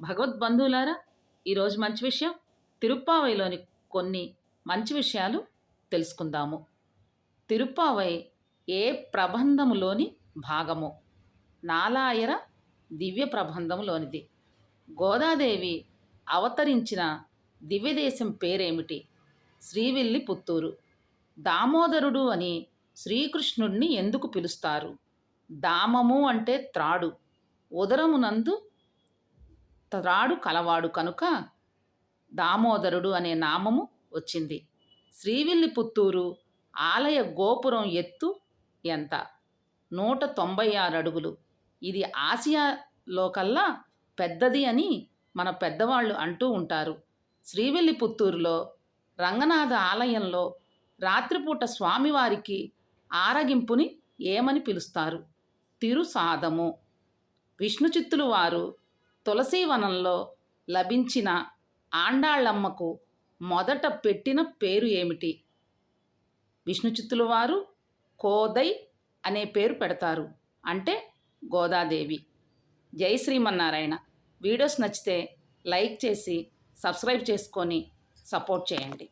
భగవద్బంధువులారా ఈరోజు మంచి విషయం తిరుప్పావైలోని కొన్ని మంచి విషయాలు తెలుసుకుందాము. తిరుప్పావై ఏ ప్రబంధములోని భాగము? నాలాయర దివ్య ప్రబంధములోనిది. గోదాదేవి అవతరించిన దివ్యదేశం పేరేమిటి? శ్రీవిల్లి పుత్తూరు దామోదరుడు అని శ్రీకృష్ణుణ్ణి ఎందుకు పిలుస్తారు? దామము అంటే త్రాడు. ఉదరమునందు త్రాడు కలవాడు కనుక దామోదరుడు అనే నామము వచ్చింది. శ్రీవిల్లి పుత్తూరు ఆలయ గోపురం ఎత్తు ఎంత? నూట తొంభై ఆరు అడుగులు. ఇది ఆసియాలో కల్లా పెద్దది అని మన పెద్దవాళ్ళు అంటూ ఉంటారు. శ్రీవిల్లి పుత్తూరులో రంగనాథ ఆలయంలో రాత్రిపూట స్వామివారికి ఆరగింపుని ఏమని పిలుస్తారు? తిరుసాదము. విష్ణు చిత్తులు వారు తులసీవనంలో లభించిన ఆండాళ్ళమ్మకు మొదట పెట్టిన పేరు ఏమిటి? విష్ణుచిత్తుల వారు కోదై అనే పేరు పెడతారు. అంటే గోదాదేవి. జై శ్రీమన్నారాయణ. వీడియోస్ నచ్చితే లైక్ చేసి సబ్స్క్రైబ్ చేసుకొని సపోర్ట్ చేయండి.